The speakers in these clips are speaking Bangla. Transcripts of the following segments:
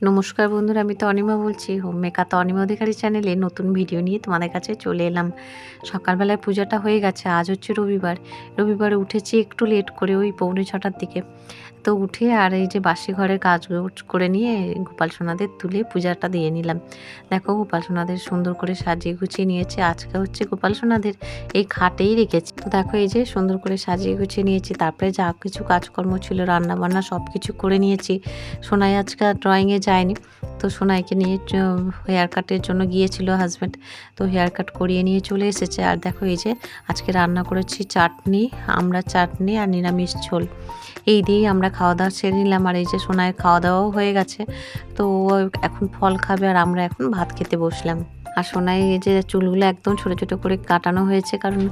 নমস্কার বন্ধুরা, আমি তো অনিমা বলছি। হোম মেকার তো অনিমা অধিকারী চ্যানেলে নতুন ভিডিও নিয়ে তোমাদের কাছে চলে এলাম। সকালবেলায় পূজাটা হয়ে গেছে, আজ হচ্ছে রবিবার। রবিবারে উঠেছি একটু লেট করে ওই পৌনে ছটার দিকে। তো উঠে আর এই যে বাসি ঘরের কাজ করে নিয়ে গোপাল সোনাদের তুলে পূজাটা দিয়ে নিলাম। দেখো গোপাল সোনাদের সুন্দর করে সাজিয়ে গুছিয়ে নিয়েছে, আজকে হচ্ছে গোপাল সোনাদের এই খাটেই রেখেছি। তো দেখো এই যে সুন্দর করে সাজিয়ে গুছিয়ে নিয়েছি, তারপরে যা কিছু কাজকর্ম ছিল রান্না বান্না সব কিছু করে নিয়েছি। সোনাই আজকে ড্রয়িংয়ে যায়নি। তো সোনাইকে নিয়ে হেয়ার কাটের জন্য গিয়েছিল হাজব্যান্ড তো হেয়ার কাট করিয়ে নিয়ে চলে এসেছে। আর দেখো এই যে আজকে রান্না করেছি চাটনি, আমরা চাটনি আর নিরামিষ ঝোল। এই দিয়েই আমরা খাওয়া দাওয়া সেরে নিলাম। আর এই যে সোনায় খাওয়া দাওয়াও হয়ে গেছে। তো এখন ফল খাবে আর আমরা এখন ভাত খেতে বসলাম। আর সোনাই এই যে চুলগুলো একদম ছোটো ছোটো করে কাটানো হয়েছে, কারণ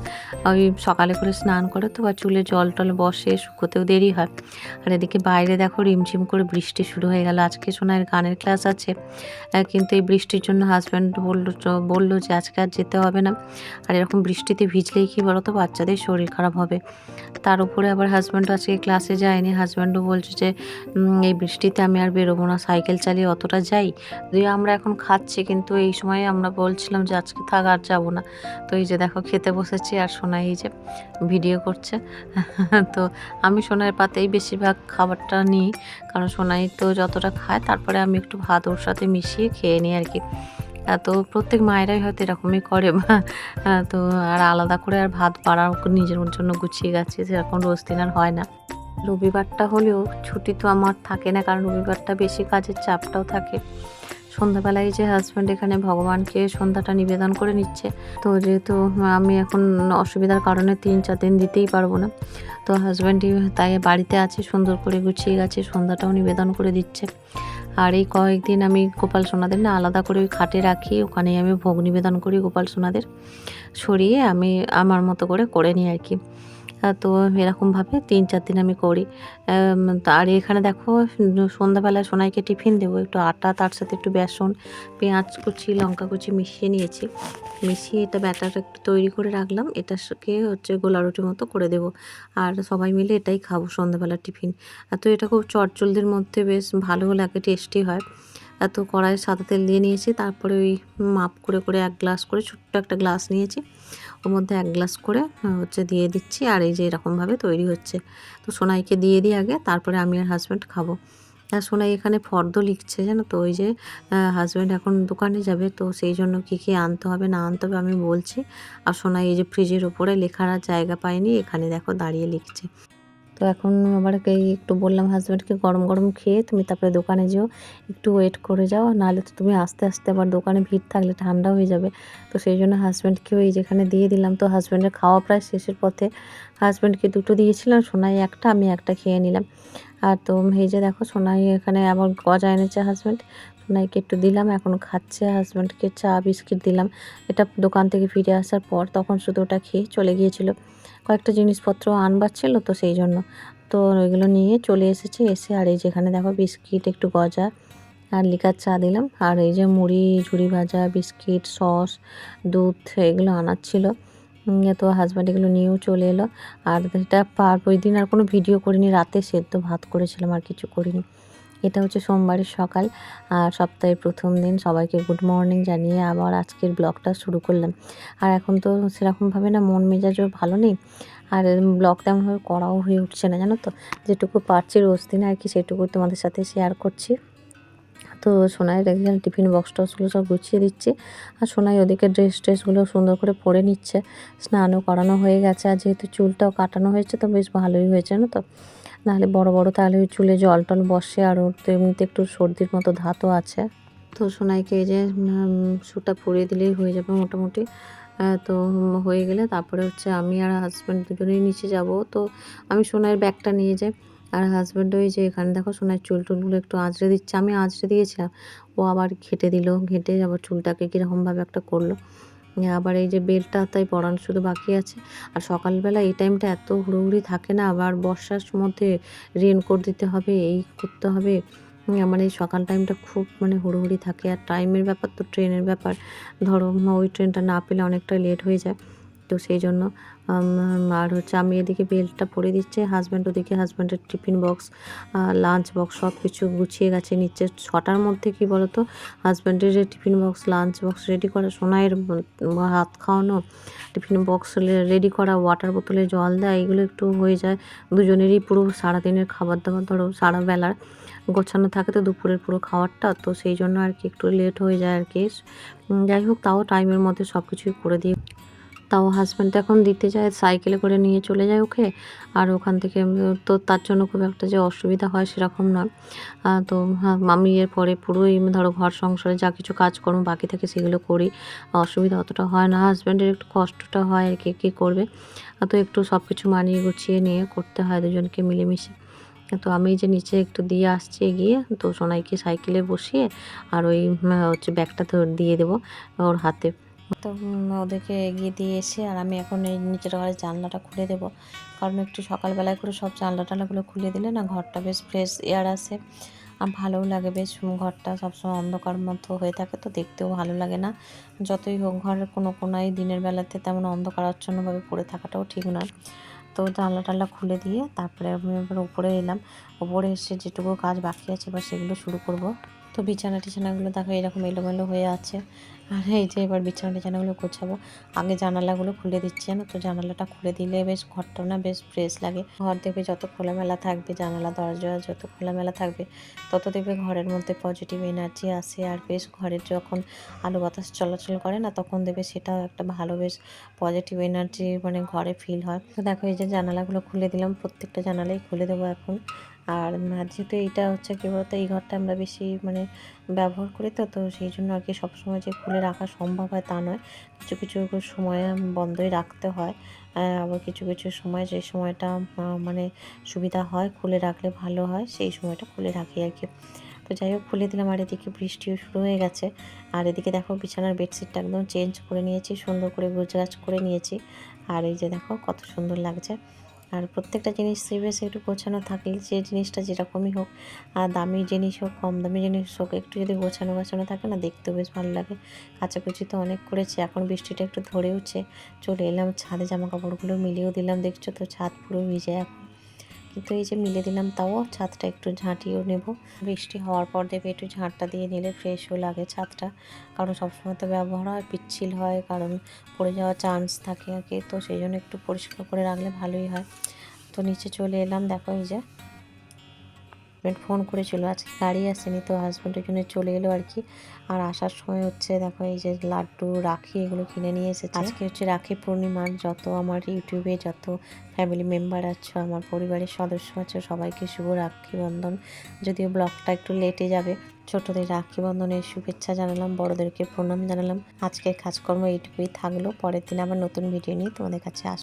ওই সকালে করে স্নান করে তো বা চুলে জল টল বসে, শুকোতেও দেরি হয়। আর এদিকে বাইরে দেখো রিমঝিম করে বৃষ্টি শুরু হয়ে গেল। আজকে সোনাইয়ের গানের ক্লাস আছে কিন্তু এই বৃষ্টির জন্য হাজব্যান্ড বলল বলল যে আজকে আর যেতে হবে না। আর এরকম বৃষ্টিতে ভিজলেই কি বলো তো বাচ্চাদের শরীর খারাপ হবে। তার উপরে আবার হাজব্যান্ড আজকে ক্লাসে যায়নি। হাজব্যান্ডও বলছে যে এই বৃষ্টিতে আমি আর বেরোবো না, সাইকেল চালিয়ে অতটা যাই। দিয়ে আমরা এখন খাচ্ছি কিন্তু এই সময় আমরা বলছিলাম যে আজকে থাক আর যাব না। তো এই যে দেখো খেতে বসেছি আর সোনাই এই যে ভিডিও করছে। তো আমি সোনার পাতেই বেশিরভাগ খাবারটা নিই কারণ সোনাই তো যতটা খায় তারপরে আমি একটু ভাত ওর সাথে মিশিয়ে খেয়ে নিই আর কি। তো প্রত্যেক মায়েরাই হয়তো এরকমই করে আহ, তো আর আলাদা করে আর ভাত বাড়াও নিজের জন্য গুছিয়ে গেছে সেরকম রোজ দিন আর হয় না। রবিবারটা হলেও ছুটি তো আমার থাকে না, কারণ রবিবারটা বেশি কাজের চাপটাও থাকে। সন্ধ্যাবেলায় যে হাজব্যান্ড এখানে ভগবানকে সন্ধ্যাটা নিবেদন করে নিচ্ছে, তো যেহেতু আমি এখন অসুবিধার কারণে তিন চার দিন দিতেই পারব না, তো হাজব্যান্ডই তাই বাড়িতে আছে, সুন্দর করে গুছিয়ে গেছে, সন্ধ্যাটাও নিবেদন করে দিচ্ছে। আর এই কয়েকদিন আমি গোপাল সোনাদের না আলাদা করে ওই খাটে রাখি, ওখানেই আমি ভোগ নিবেদন করি গোপাল সোনাদের, সরিয়ে আমি আমার মতো করে করে নিই আর কি। তো এরকমভাবে তিন চার দিন আমি করি। আর এখানে দেখো সন্ধ্যাবেলা সোনাইকে টিফিন দেবো, একটু আটা, তার সাথে একটু বেসন, পেঁয়াজ কুচি, লঙ্কা কুচি মিশিয়ে নিয়েছি। মিশিয়ে এটা ব্যাটার একটু তৈরি করে রাখলাম, এটাকে হচ্ছে গোলা রুটির মতো করে দেবো। আর সবাই মিলে এটাই খাব সন্ধ্যাবেলা টিফিন। তো এটা খুব চটচলদের মধ্যে বেশ ভালো লাগে, টেস্টি হয়। এত কড়াই সাদা তেল দিয়ে নিয়েছি, তারপরে ওই মাপ করে করে এক গ্লাস করে ছোট্ট একটা গ্লাস নিয়েছি। ওর মধ্যে এক গ্লাস করে হচ্ছে দিয়ে দিচ্ছি, আর এই যে এরকমভাবে তৈরি হচ্ছে। তো সোনাইকে দিয়ে দিই আগে, তারপরে আমি আর হাজব্যান্ড খাব। আর সোনাই এখানে ফর্দ লিখছে, জানো তো, ওই যে হাজব্যান্ড এখন দোকানে যাবে, তো সেই জন্য কী কী আনতে হবে, না আনতে হবে আমি বলছি। আর সোনাই এই যে ফ্রিজের ওপরে লেখার জায়গা পায়নি, এখানে দেখো দাঁড়িয়ে লিখছে। তো এখন আবার এই একটু বললাম হাজব্যান্ডকে গরম গরম খেয়ে তুমি তারপরে দোকানে যেও। একটু ওয়েট করে যাও নাহলে তো তুমি আস্তে আস্তে আবার দোকানে ভিড় থাকলে ঠান্ডা হয়ে যাবে। তো সেই জন্য হাজব্যান্ডকেও এই যেখানে দিয়ে দিলাম, তো হাজব্যান্ডের খাওয়া প্রায় শেষের পথে। হাজব্যান্ডকে দুটো দিয়েছিলাম, সোনাই একটা, আমি একটা খেয়ে নিলাম। আর তো এই যে দেখো, সোনাই এখানে আবার গজা এনেছে হাজব্যান্ড সোনাইকে একটু দিলাম, এখন খাচ্ছে হাজব্যান্ডকে চা, বিস্কিট দিলাম। এটা দোকান থেকে ফিরে আসার পর তখন শুধু ওটা খেয়ে চলে গিয়েছিল। কয়েকটা জিনিসপত্র আনবার ছিল তো সেই জন্য। তো ওইগুলো নিয়ে চলে এসেছে, এসে আর এই যেখানে দেখো বিস্কিট, একটু গজা আর লিকার চা দিলাম। আর এই যে মুড়ি, ঝুড়ি ভাজা, বিস্কিট, সস, দুধ এগুলো আনার ছিল। তো হাজব্যান্ড এগুলো নিয়েও চলে এলো। আর এটা পার ওই দিন আর কোনো ভিডিও করিনি, রাতে সেদ্ধ ভাত করেছিলাম, আর কিছু করিনি। এটা হচ্ছে সোমবারের সকাল, আর সপ্তাহের প্রথম দিন সবাইকে গুড মর্নিং জানিয়ে আবার আজকের ব্লগটা শুরু করলাম। আর এখন তো সেরকমভাবে না মন মেজাজও ভালো নেই, আর ব্লগ তেমনভাবে করাও হয়ে উঠছে না, জানো তো? যেটুকু পারছি রোজ দিন আর কি সেটুকু তোমাদের সাথে শেয়ার করছি। তো সোনাইয়ের একজন টিফিন বক্স টক্সগুলো সব গুছিয়ে দিচ্ছি, আর সোনাই ওদিকে ড্রেস ট্রেসগুলো সুন্দর করে পরে নিচ্ছে। স্নানও করানো হয়ে গেছে, আর যেহেতু চুলটাও কাটানো হয়েছে, তো বেশ ভালোই হয়েছে না তো? নাহলে বড় বড় তাহলে ওই চুলে জল টল বসে আর ওর তো এমনিতে একটু সর্দির মতো ধাতও আছে। তো সোনাইকে এই যে শুটা পরিয়ে দিলেই হয়ে যাবে মোটামুটি। তো হয়ে গেলে তারপরে হচ্ছে আমি আর হাজব্যান্ড দুজনেই নিচে যাব। তো আমি সোনাইয়ের ব্যাগটা নিয়ে যাই। আর হাজব্যান্ড ওই যে এখানে দেখো সোনার চুল টুলগুলো একটু আঁচড়ে দিচ্ছে। আমি আঁচড়ে দিয়েছিলাম। ও আবার ঘেটে দিল। ঘেটে আবার চুলটাকে কীরকমভাবে একটা করল। আবার এই যে বেলটা তাই পড়ানো শুধু বাকি আছে। আর সকালবেলা এই টাইমটা এত হুড়োহুড়ি থাকে না, আবার বর্ষার মধ্যে রেনকোট দিতে হবে, এই করতে হবে। আমার এই সকাল টাইমটা খুব মানে হুড়োহুড়ি থাকে। আর টাইমের ব্যাপার তো ট্রেনের ব্যাপার। ধরো ওই ট্রেনটা না পেলে অনেকটা লেট হয়ে যায়। তো সেই জন্য আর হচ্ছে আমি এদিকে বেল্টটা পরে দিচ্ছে হাজব্যান্ড ওদিকে হাজব্যান্ডের টিফিন বক্স লাঞ্চ বক্স সব কিছু গুছিয়ে গেছে নিচে ছটার মধ্যে কি বলতো? হাজব্যান্ডের tiffin box lunch box ready করা, সোনাইয়ের হাত খাওয়ানো, টিফিন বক্স রেডি করা ওয়াটার বোতলে জল দেয়, এগুলো একটু হয়ে যায়। দুজনেরই পুরো সারাদিনের খাবার দাবার, ধরো সারা বেলার গোছানো থাকে তো দুপুরের পুরো খাবারটা, তো সেই জন্য আর কি একটু লেট হয়ে যায় আর কি। যাই হোক, তাও টাইমের মধ্যে সব কিছুই করে দিই তাও হাজব্যান্ড এখন দিতে যায় সাইকেলে করে নিয়ে চলে যায় ওকে। আর ওখান থেকে তো তার জন্য খুব একটা যে অসুবিধা হয় সেরকম না। আহ, তো আমি এর পরে পুরোই ধরো ঘর সংসারে যা কিছু কাজকর্ম বাকি থাকে সেগুলো করি। অসুবিধা অতটা হয় না। হাজব্যান্ডের একটু কষ্টটা হয় আর কি কী করবে? তো একটু সব কিছু মানিয়ে গুছিয়ে নিয়ে করতে হয় দুজনকে মিলেমিশে। তো আমি যে নিচে একটু দিয়ে আসছি গিয়ে তো সোনাইকে সাইকেলে বসিয়ে আর ওই হচ্ছে ব্যাগটা দিয়ে দেবো ওর হাতে। তো ওদেরকে এগিয়ে দিয়ে এসে আর আমি এখন এই নিচের ঘরের জানলাটা খুলে দেবো। কারণ একটু সকালবেলায় করে সব জানলা টানলাগুলো খুলে দিলে না ঘরটা বেশ ফ্রেশ এয়ার আসে। আর ভালোও লাগে বেশ ঘরটা সবসময় অন্ধকার মতো হয়ে থাকে তো দেখতেও ভালো লাগে না। যতই হোক ঘরের কোনো কোনায় দিনের বেলাতে তেমন অন্ধকার আচ্ছন্নভাবে পড়ে থাকাটাও ঠিক নয়। তো জানলা টানলা খুলে দিয়ে তারপরে আমি এবার উপরে এলাম। উপরে এসে যেটুকু কাজ বাকি আছে এবার সেগুলো শুরু করব। তো বিছানা টিছানাগুলো দেখো এরকম এলোমেলো হয়ে আছে। আর এই যে এবার বিছানা টিছানাগুলো গোছাবো। আগে জানালাগুলো খুলে দিচ্ছি জানো তো? জানালাটা খুলে দিলে বেশ ঘরটা না বেশ ফ্রেশ লাগে। ঘর দেখবে যত খোলামেলা থাকবে, জানালা, দরজা যত খোলামেলা থাকবে, তত দেখবে ঘরের মধ্যে পজিটিভ এনার্জি আসে। আর বেশ ঘরের যখন আলো বাতাস চলাচল করে না, তখন দেখবে সেটাও একটা ভালো বেশ পজিটিভ এনার্জি মানে ঘরে ফিল হয়। তো দেখো এই যে জানালাগুলো খুলে দিলাম, প্রত্যেকটা জানালাই খুলে দেবো এখন। আর যেহেতু এইটা হচ্ছে কী বলতো? এই ঘরটা আমরা বেশি মানে ব্যবহার করি তো তো সেই জন্য আর কি সবসময় যে খুলে রাখা সম্ভব হয় তা নয়। কিছু কিছু সময় বন্ধই রাখতে হয়। আবার কিছু কিছু সময় যে সময়টা মানে সুবিধা হয় খুলে রাখলে ভালো হয়, সেই সময়টা খুলে রাখি আর কি। তো যাই হোক, খুলে দিলাম আর এদিকে বৃষ্টিও শুরু হয়ে গেছে। আর এদিকে দেখো বিছানার বেডশিটটা একদম চেঞ্জ করে নিয়েছি, সুন্দর করে গোছগাছ করে নিয়েছি। আর এই যে দেখো কত সুন্দর লাগছে। আর প্রত্যেকটা জিনিস বেশ একটু গোছানো থাকলে যে জিনিসটা যেরকমই হোক, আর দামি জিনিস হোক, কম দামি জিনিস হোক, একটু যদি গোছানো গোছানো থাকে না, দেখতেও বেশ ভালো লাগে। কাচাকুচি তো অনেক করেছে, এখন বৃষ্টিটা একটু ধরেওছে, চলে এলাম ছাদে জামা কাপড়গুলো মিলিয়েও দিলাম, দেখছ তো, ছাদ পুরো ভিজে এখন। কিন্তু এই যে মিলে দিলাম তাও ছাদটা একটু ঝাঁটিয়েও নেব। বৃষ্টি হওয়ার পর দেবে একটু ঝাঁটটা দিয়ে নিলে ফ্রেশও লাগে ছাদটা। কারণ সবসময় তো ব্যবহার হয়, পিচ্ছিল হয়, কারণ পড়ে যাওয়ার চান্স থাকে আগে। তো সেই জন্য একটু পরিষ্কার করে রাখলে ভালোই হয়। তো নিচে চলে এলাম, দেখো এই যে হাজব্যান্ড ফোন করেছিল, আজকে গাড়ি আসেনি তো হাজব্যান্ড ওই জন্য চলে এলো আর কি। আর আসার সময় হচ্ছে দেখো এই যে লাড্ডু, রাখি এগুলো কিনে নিয়ে এসেছে। আজকে হচ্ছে রাখি পূর্ণিমার, যত আমার ইউটিউবে যত ফ্যামিলি মেম্বার আছো, আমার পরিবারের সদস্য আছে, সবাইকে শুভ রাখি বন্ধন যদিও ব্লগটা একটু লেটে যাবে, ছোটদের রাখি বন্ধনের শুভেচ্ছা জানালাম, বড়দেরকে প্রণাম জানালাম। আজকের কাজকর্ম এইটুকুই থাকল, পরের দিন আবার নতুন ভিডিও নিয়ে তোমাদের কাছে আস